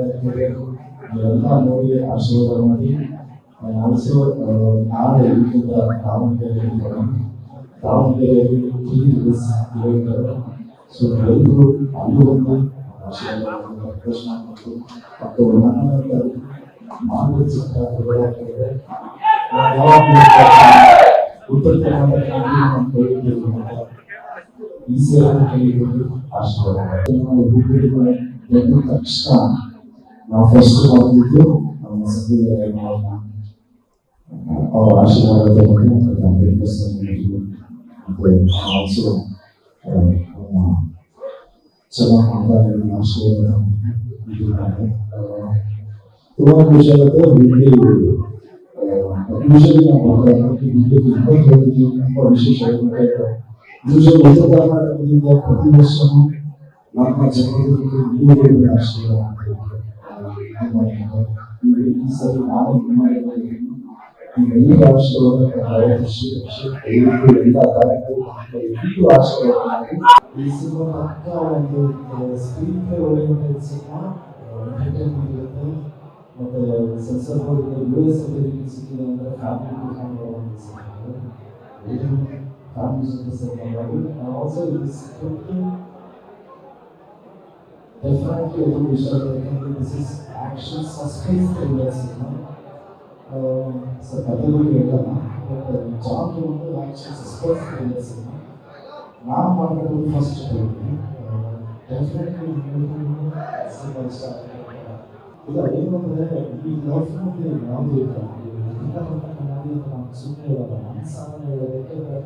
ಇದ್ದಾರೆ ಇವೆಲ್ಲ ನೋಡಿ ಆಶೀರ್ವಾದ ಮಾಡಿ ಆಲ್ಸೋ ನಾಳೆ ಇಲ್ಲಿಂದ ದಾವಣಗೆರೆಯಲ್ಲಿ ಬರೋಣ ದಾವಣಗೆರೆಯಲ್ಲಿ ತ್ರೀ ಡೇಸ್ ಇರುತ್ತಾರೆ ಸೊ ಎಲ್ಲರೂ ಅಲ್ಲಿ ಒಂದು ಆಶೀರ್ವಾದ ಪ್ರಶ್ನೆ ಮತ್ತು ಮತ್ತು ನನ್ನ ಮಾನವ ಚಿತ್ರ ಯಾವಾಗಲೂ ಉತ್ತರ Não fez tudo a nossa vida é mal. Ó, acho que agora eu tenho uma pergunta também, que eu sou muito apoio. Also, uma. Se eu não mandar, eu não sou. Então, eu já até vi que. Usually, I'm not going to be able to do it. I'm not going to be able Usually, I'm not going to be able to do it. I'm not going to be able to do it. ಪಕ್ಕ ಒಂದು screenplay oriented cinema entertainment ಇರುತ್ತೆ ಮತ್ತೆ ಸ್ವಲ್ಪ ಸ್ವಲ್ಪ U S ಅಲ್ಲಿ ಸಿಕ್ಕಿದೆ ಅಂದ್ರೆ family ಕುತ್ಕೊಂಡು ಬರುವಂಥ ಸಿನಿಮಾ ಫ್ಯಾಮಿಲಿ ಜೊತೆ ಸಿನಿಮಾ ಆಲ್ಸೋ ಇದು ಸ್ಕ್ರಿಪ್ಟ್ ಡೆಫಿನೆಟ್ಲಿ ಎಲ್ಲರೂ ಇಷ್ಟ ಯಾಕಂದ್ರೆ this is action suspense thriller cinema sir ಕಥೆ ಬಗ್ಗೆ ಹೇಳಲ್ಲ ಬಟ್ ಜಾನ್ ಒಂದು ಆಕ್ಷನ್ ಸಸ್ಪೆನ್ಸ್ ಥ್ರಿಲ್ಲರ್ ಸಿನಿಮಾ ನಾನು ಮಾಡ್ಕೊಂಡು ಫಸ್ಟ್ ಹೇಳ್ತೀನಿ ಡೆಫಿನೆಟ್ಲಿ ಸಿನಿಮಾ ಇಷ್ಟ ಆಗುತ್ತೆ ಇಲ್ಲ ಏನು ಅಂದರೆ ಈ ಲೈಫ್ ಮುಂದೆ ಯಾವುದೂ ಇಲ್ಲ ಮಾಡಿ ನಾವು ಸುಮ್ಮನೆ ಇರಲ್ಲ ನಾನು ಸಾಮಾನ್ಯ ಹೇಳೋದು ಯಾಕೆಂದರೆ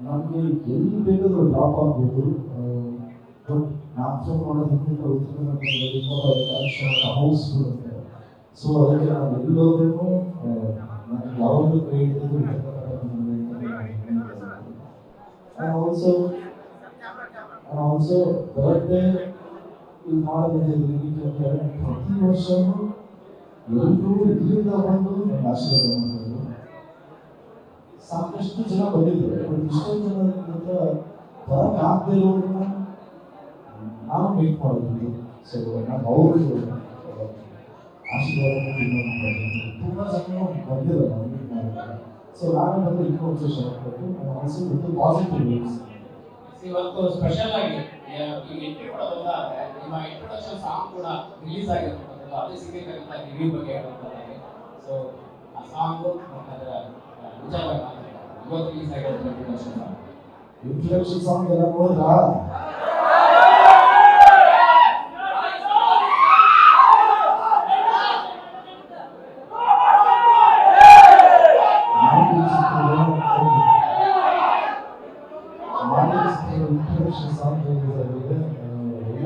ನಮಗೆ ಎಲ್ಲಿ ಬೇಕಾದರೂ ಡ್ರಾಪ್ ಆಗ್ಬೋದು ಬಟ್ ನಾವು ಫೋನ್ ಮಾಡೋದಕ್ಕಿಂತ ಉತ್ತರ ಕನ್ನಡದಲ್ಲಿ ಹೌಸ್ಫುಲ್ ಅಂತ ಸೊ ಅದಕ್ಕೆ ನಾವು ಎಲ್ಲೋದ್ರೂ ನನಗೆ ಯಾವಾಗಲೂ ಕೈ ಹಿಡಿದು ಆಲ್ಸೋ ಆಲ್ಸೋ ಬರ್ಡೇ ಇಲ್ಲಿ ಮಾಡೋದಿದೆ ಪ್ರತಿ ವರ್ಷವೂ ಎಲ್ಲರೂ ಇಲ್ಲಿಂದ ಬಂದು ನನಗೆ ಆಶೀರ್ವಾದ ಮಾಡ್ತಾರೆ ಸಾಕಷ್ಟು ಜನ ಬಂದಿದ್ದಾರೆ ಬಟ್ ಇಷ್ಟೊಂದು ಜನ ಹತ್ರ ಬರಕ್ ಆಗದೆ ಇರೋರನ್ನ ನಾವು ಮೀಟ್ ಮಾಡಿದ್ವಿ ಸೊ ನಾನು ಅವರು ಆಶೀರ್ವಾದ ತುಂಬ ಜನ ಬಂದಿದ್ದಾರೆ ಸೊ ನಾನು ಬಂದು ಇನ್ನೊಂದು ವಿಷಯ ಕೊಟ್ಟು ಆಲ್ಸೋ ವಿತ್ ಪಾಸಿಟಿವ್ ವೇವ್ಸ್ ಇವತ್ತು ಸ್ಪೆಷಲ್ ಆಗಿ ಎಂಟ್ರಿ ಕೊಡೋದಲ್ಲ ಅಂದ್ರೆ ನಿಮ್ಮ ಇಂಟ್ರೊಡಕ್ಷನ್ ಸಾಂಗ್ ಕೂಡ ರಿಲೀಸ್ ಆಗಿರ್ತಕ್ಕಂಥದ್ದು ಅದೇ ಸಿಗ್ಲಿಕ್ಕಂತ ರಿವ್ಯೂ ಬಗ್ಗೆ ಹೇಳುವಂಥದ್ದು ಸೊ ಆ ಸಾಂಗು ಅದರ ವಿಚಾರ ಇವತ್ತು ರಿಲೀಸ್ ಆಗಿರೋದು ಇಂಟ್ರೊಡಕ್ಷನ್ ಸಾಂಗ್ ಇಂಟ್ರಡಕ್ಷನ್ ಸಾಂಗ್ ಎಲ್ಲ ನೋಡಿದ್ರಾ?